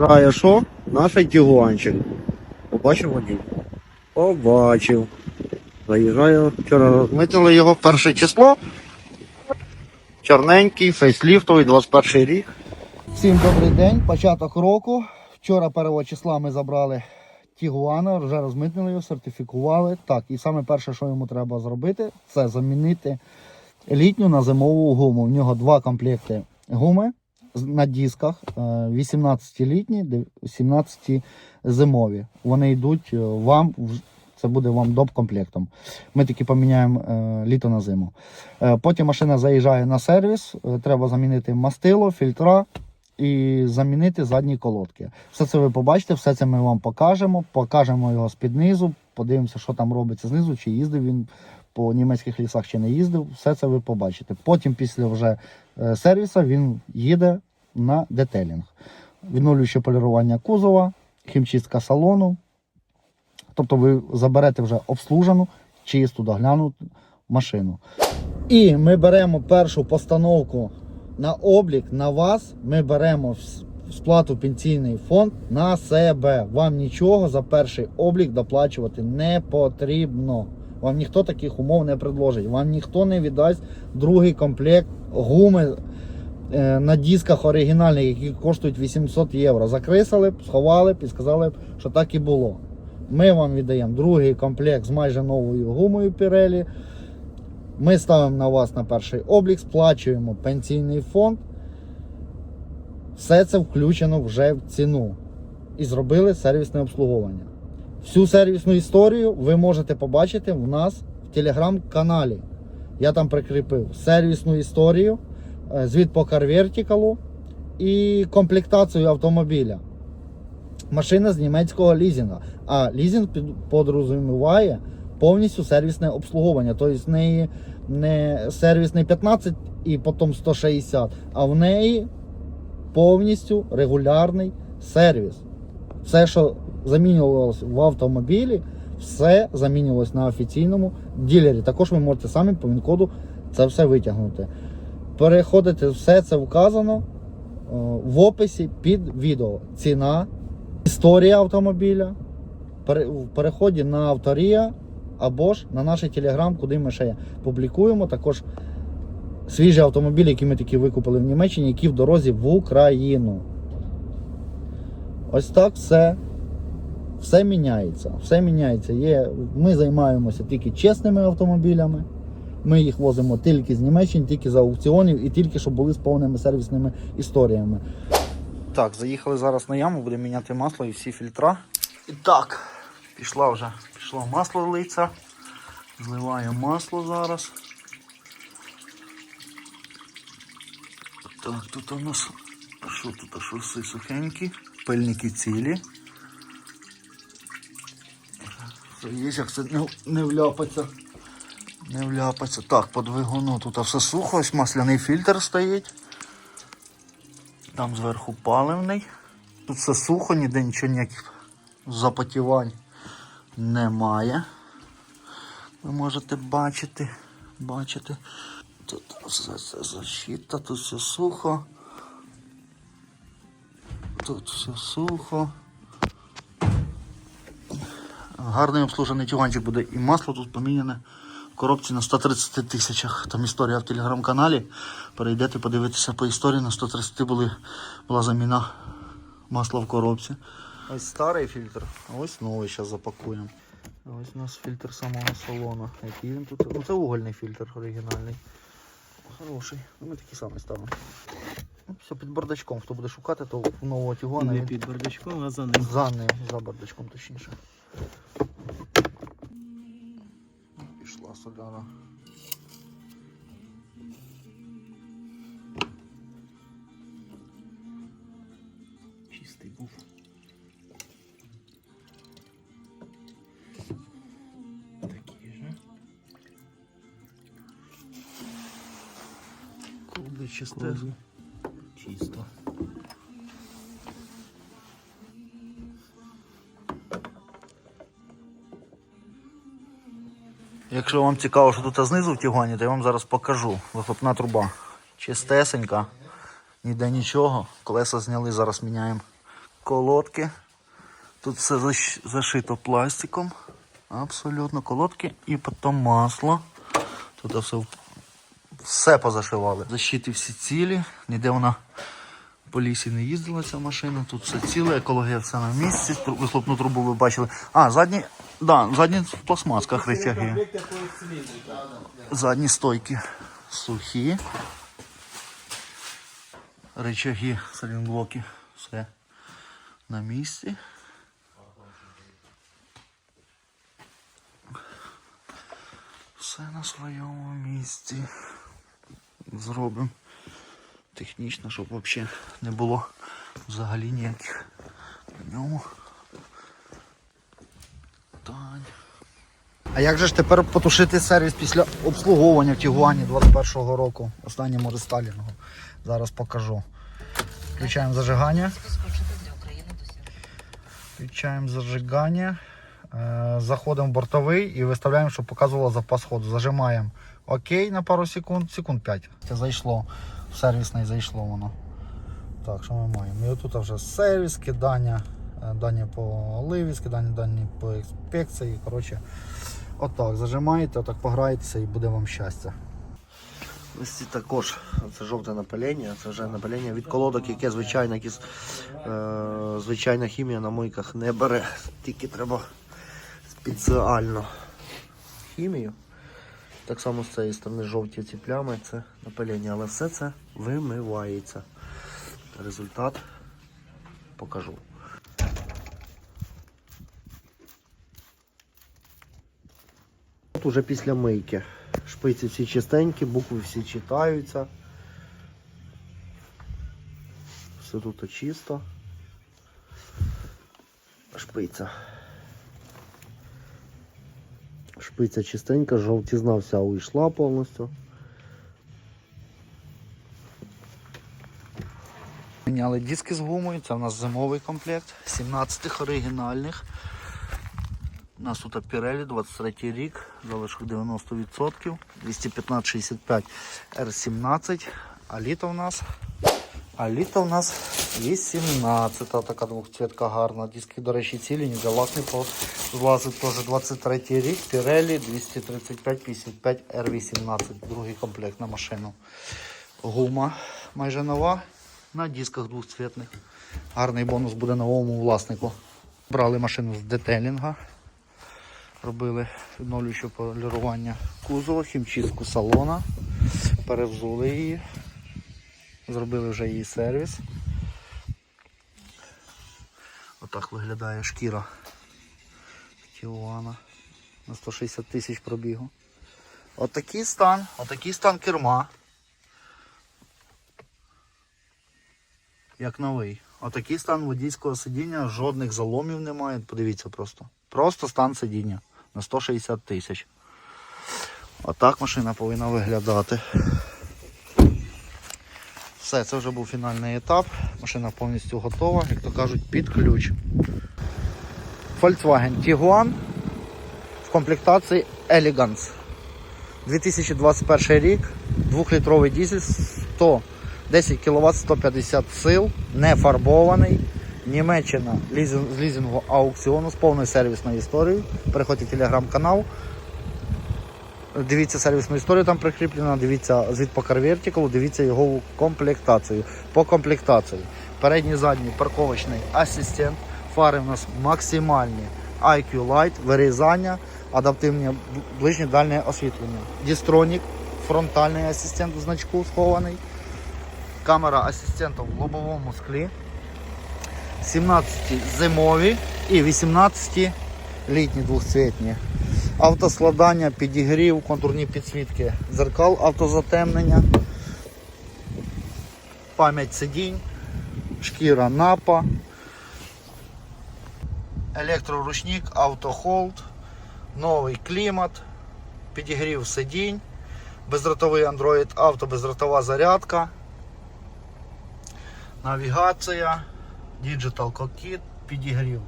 Грає що? Наш тігуанчик. Побачив водій? Побачив. Заїжджаю. Вчора розмитили його перше число. Чорненький, фейсліфтовий, 21 рік. Всім добрий день, початок року. Вчора 1 числа ми забрали Тігуана, вже розмитнили його, сертифікували. Так, і саме перше, що йому треба зробити, це замінити літню на зимову гуму. В нього два комплекти гуми на дисках, 18 літні, де- 17 зимові. Вони йдуть е, вам, це буде вам доп комплектом. Ми таки поміняємо е, літо на зиму. Е, Потім машина заїжджає на сервіс, е, треба замінити мастило, фільтра і замінити задні колодки. Все це ви побачите, все це ми вам покажемо. Покажемо його з-під низу, подивимося, що там робиться знизу, чи їздив він по німецьких лісах, чи не їздив. Все це ви побачите. Потім, після вже е, сервісу, він їде на детелінг. Відновлююче полірування кузова, хімчистка салону. Тобто ви заберете вже обслужену, чисту, доглянуту машину. І ми беремо першу постановку на облік на вас. Ми беремо сплату пенсійний фонд на себе. Вам нічого за перший облік доплачувати не потрібно. Вам ніхто таких умов не предложить. Вам ніхто не віддасть другий комплект гуми на дисках оригінальних, які коштують 800 євро. Закрисали сховали і сказали що так і було. Ми вам віддаємо другий комплект з майже новою гумою Pirelli. Ми ставимо на вас на перший облік, сплачуємо пенсійний фонд. Все це включено вже в ціну. І зробили сервісне обслуговування. Всю сервісну історію ви можете побачити в нас в телеграм-каналі. Я там прикріпив сервісну історію, е, звіт по карвертикалу і комплектацію автомобіля. Машина з німецького лізінга. А лізинг під- подрозуміває повністю сервісне обслуговування. Тобто в неї не сервісний 15 і потім 160, а в неї повністю регулярний сервіс. Все, що замінювалося в автомобілі, все замінювалось на офіційному ділері. Також ви можете самі по він-коду це все витягнути. Переходите, все це вказано е, в описі під відео. Ціна, історія автомобіля, в переході на авторія або ж на наш телеграм, куди ми ще публікуємо. Також свіжі автомобілі, які ми таки викупили в Німеччині, які в дорозі в Україну. Ось так все. Все міняється. Все міняється. Є, ми займаємося тільки чесними автомобілями. Ми їх возимо тільки з Німеччини, тільки з аукціонів і тільки щоб були з повними сервісними історіями. Так, заїхали зараз на яму, будемо міняти масло і всі фільтра. І так, пішла вже, пішло масло литься. Зливаємо масло зараз. Так, тут у нас що тут шоси сухенькі, пильники цілі. Є, як це не, не вляпаться. Не вляпаться. Так, по двигуну тут все сухо, ось масляний фільтр стоїть. Там зверху паливний. Тут все сухо, ніде нічого ніяких запотівань немає. Ви можете бачити. Бачити. Тут все це защита, тут все сухо. Тут все сухо. Гарний обслужений тюганчик буде і масло тут поміняне коробці на 130 тисячах. Там історія в телеграм-каналі. Перейдете, подивитися по історії. На 130 були, була заміна масла в коробці. Ось старий фільтр, а ось новий зараз запакуємо. Ось у нас фільтр самого салону. Який він тут? Ну це угольний фільтр оригінальний. Хороший. Ну, Ми такий самий ставимо. Ну, все під бардачком. Хто буде шукати, то в нового тюгана. Не він під бардачком, а за ним. за ним, за бардачком точніше. Пішла соляна. Чистий був. Такий же. Круглий чисте. Круглий. Якщо вам цікаво, що тут знизу в Тігуані, то я вам зараз покажу. Вихлопна труба. Чистесенька, ніде нічого. Колеса зняли, зараз міняємо колодки. Тут все зашито пластиком. Абсолютно колодки і потім масло. Тут все, все позашивали. Защити всі цілі. Ніде вона по лісі не їздила ця машина. Тут все ціле, екологія все на місці. Вихлопну трубу ви бачили. А, задні, да, задні в пластмасках речаги. Задні стойки сухі. Речаги, салінблоки, все на місці. Все на своєму місці. Зробимо технічно, щоб взагалі не було взагалі ніяких на ньому. Тань. А як же ж тепер потушити сервіс після обслуговування в Тігуані 21-го року, останньому рестайлінгу? Зараз покажу. Включаємо зажигання. Включаємо зажигання. Е, Заходимо в бортовий і виставляємо, щоб показувало запас ходу. Зажимаємо ОК на пару секунд, секунд 5. Це зайшло. В сервісний зайшло воно. Так, що ми маємо? І отут вже сервіс, кидання, дані по оливі, скидання дані по інспекції. Коротше, отак зажимаєте, отак пограєтеся і буде вам щастя. Ось також це жовте напилення, це вже напилення від колодок, яке звичайна, якісь, е, звичайна хімія на мойках не бере. Тільки треба спеціально хімію. Так само з цієї сторони жовті ці плями це напилення, але все це вимивається. Результат покажу. Тут уже після мийки. Шпиці всі чистенькі, букви всі читаються. Все тут чисто. Шпиця. Шпиця чистенька, жовтізна вся уйшла повністю. Міняли диски з гумою, це у нас зимовий комплект, 17 оригінальних. У нас тут Pirelli, 23 рік, залишок 90%, 215-65 R17, а літо у нас, а літо у нас 18, така двохцвітка гарна. Диски, до речі, цілі, не злазить, теж 23 рік, Pirelli 235-55 R18, другий комплект на машину. Гума майже нова, на дисках двохцвітних. Гарний бонус буде новому власнику. Брали машину з детелінга. Робили відновлююче полірування кузова, хімчистку салона, перевзули її, зробили вже її сервіс. Отак виглядає шкіра Тіуана на 160 тисяч пробігу. Отакий стан, отакий стан керма. Як новий. Отакий стан водійського сидіння, жодних заломів немає. Подивіться просто. Просто стан сидіння на 160 тисяч. Отак машина повинна виглядати. Все, це вже був фінальний етап. Машина повністю готова, як то кажуть, під ключ. Volkswagen Tiguan в комплектації Elegance. 2021 рік, 2-літровий дизель, 110 кВт, 150 сил, не фарбований. Німеччина лізинг, з лізингу аукціону з повною сервісною історією. Переходьте в телеграм-канал. Дивіться сервісну історію там прикріплена, дивіться звіт по Vertical, дивіться його комплектацію. По комплектації. Передній задній парковочний асистент. Фари у нас максимальні. IQ Light, вирізання, адаптивне ближнє дальнє освітлення. Дістронік, фронтальний асистент у значку схований. Камера асистента в лобовому склі. 17 зимові і 18 літні двохцвітні. Автоскладання, підігрів, контурні підсвітки дзеркал, автозатемнення, пам'ять сидінь, шкіра напа, електроручник, автохолд, новий клімат, підігрів сидінь, бездротовий Android Auto, бездротова зарядка, навігація. Digital Cockpit, підігрів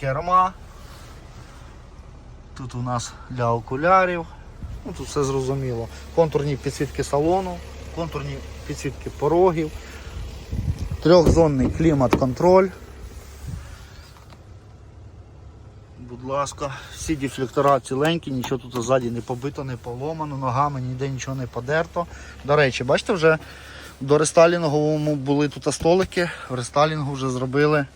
керма. Тут у нас для окулярів. Ну, тут все зрозуміло. Контурні підсвітки салону, контурні підсвітки порогів, Трьохзонний клімат-контроль. Будь ласка, всі дефлектора ціленькі, нічого тут ззаді не побито, не поломано, ногами ніде нічого не подерто. До речі, бачите, вже до рестайлінговому були тут столики, в рестайлінгу вже зробили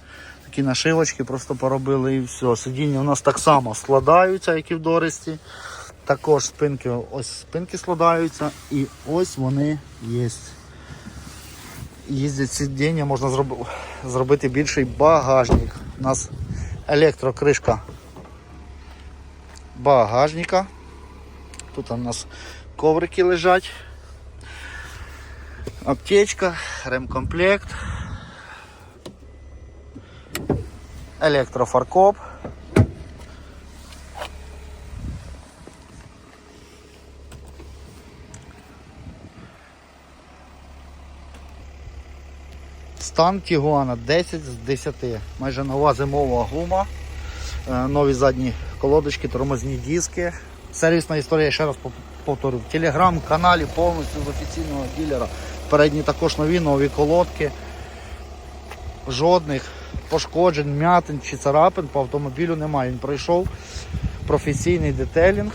такі нашивочки, просто поробили і все. Сидіння у нас так само складаються, як і в Доресті. Також спинки, ось спинки складаються і ось вони є. Їздять сидіння, можна зроб- зробити більший багажник. У нас електрокришка багажника. Тут у нас коврики лежать. Аптечка, ремкомплект. Електрофаркоп. Стан Тігуана 10 з 10. Майже нова зимова гума. Е, Нові задні колодочки, тормозні диски. Сервісна історія, ще раз пов- повторю. В телеграм-каналі повністю з офіційного ділера. Передні також нові, нові колодки. Жодних пошкоджень, м'ятин чи царапин по автомобілю немає. Він пройшов професійний детелінг.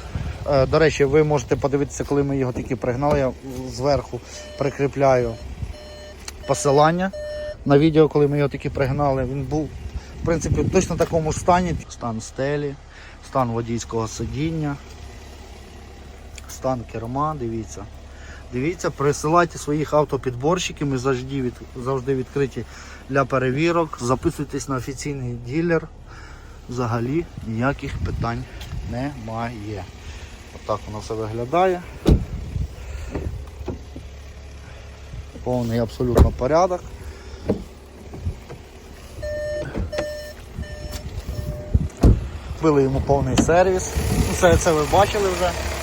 Е, До речі, ви можете подивитися, коли ми його тільки пригнали. Я зверху прикріпляю посилання на відео, коли ми його тільки пригнали. Він був в принципі в точно такому стані. Стан стелі, стан водійського сидіння, стан керма, дивіться. Дивіться, присилайте своїх автопідборщиків, ми завжди, від, завжди відкриті для перевірок. Записуйтесь на офіційний ділер. Взагалі ніяких питань немає. Отак воно все виглядає. Повний абсолютно порядок. Били йому повний сервіс. Це, це ви бачили вже.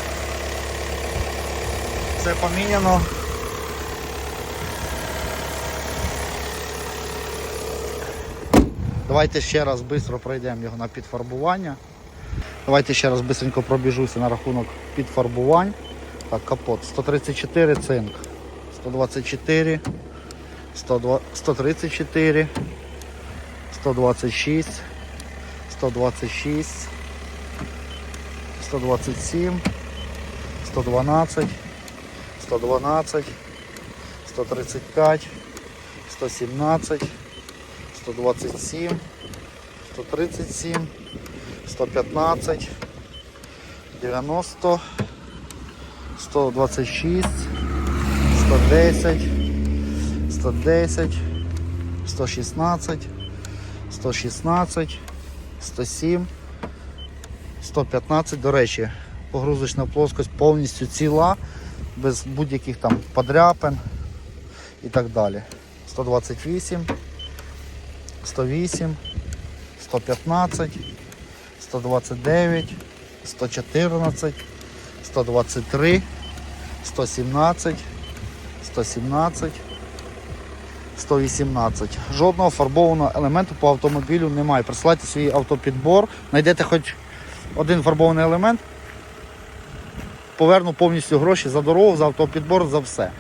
Все поміняно. Давайте ще раз швидко пройдемо його на підфарбування. Давайте ще раз швидко пробіжуся на рахунок підфарбувань. Так, капот. 134 цинк, 124, 102 134, 126, 126, 127, 112, 112, 135, 117, 127, 137, 115, 90, 126, 110, 110, 116, 116, 107, 115. До речі, погрузочна плоскость повністю ціла, без будь-яких там подряпин і так далі. 128, 108, 115, 129, 114, 123, 117, 117, 118. Жодного фарбованого елементу по автомобілю немає. Присилайте свій автопідбор, знайдете хоч один фарбований елемент, поверну повністю гроші за дорогу, за автопідбор, за все.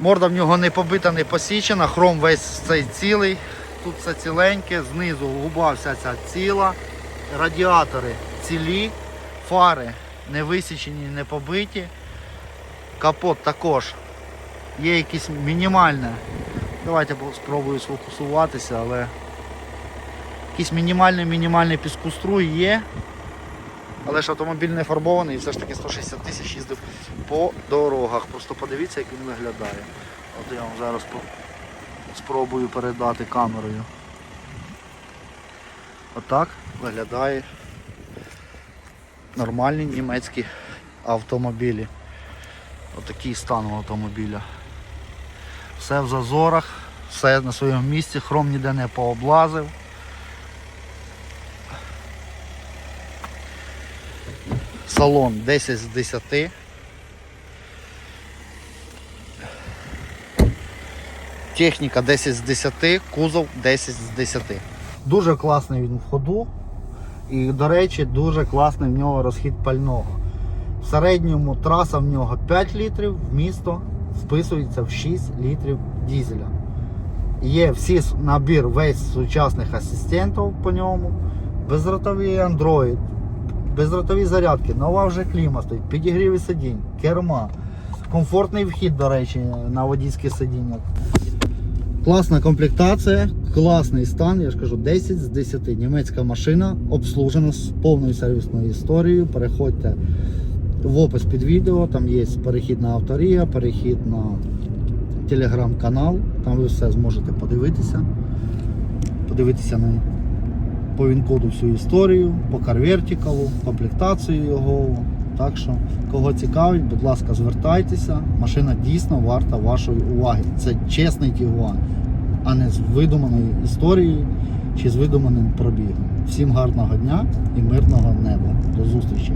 Морда в нього не побита, не посічена, хром весь цей цілий. Тут все ціленьке, знизу губа вся ця ціла, радіатори цілі, фари не висічені, не побиті. Капот також є якісь мінімальне. Давайте спробую сфокусуватися, але якийсь мінімальний мінімальний піскоструй є. Але ж автомобіль не фарбований і все ж таки 160 тисяч їздив по дорогах. Просто подивіться, як він виглядає. От я вам зараз спробую передати камерою. Отак виглядає нормальні німецькі автомобілі. Отакий стан у автомобіля. Все в зазорах, все на своєму місці, хром ніде не пооблазив. Салон 10 з 10. Техніка 10 з 10, кузов 10 з 10. Дуже класний він в ходу. І, до речі, дуже класний в нього розхід пального. В середньому траса в нього 5 літрів, в місто вписується в 6 літрів дізеля. Є всі набір весь сучасних асистентів по ньому. Безротовий Android, безротові зарядки, нова вже кліма стоїть, підігріві сидінь, керма, комфортний вхід, до речі, на водійське сидіння. Класна комплектація, класний стан, я ж кажу, 10 з 10. Німецька машина обслужена з повною сервісною історією. Переходьте в опис під відео, там є перехід на авторія, перехід на телеграм-канал, там ви все зможете подивитися. Подивитися на по він-коду всю історію, по карвертикалу, комплектацію його. Так що, кого цікавить, будь ласка, звертайтеся. Машина дійсно варта вашої уваги. Це чесний Тігуан, а не з видуманою історією чи з видуманим пробігом. Всім гарного дня і мирного неба. До зустрічі!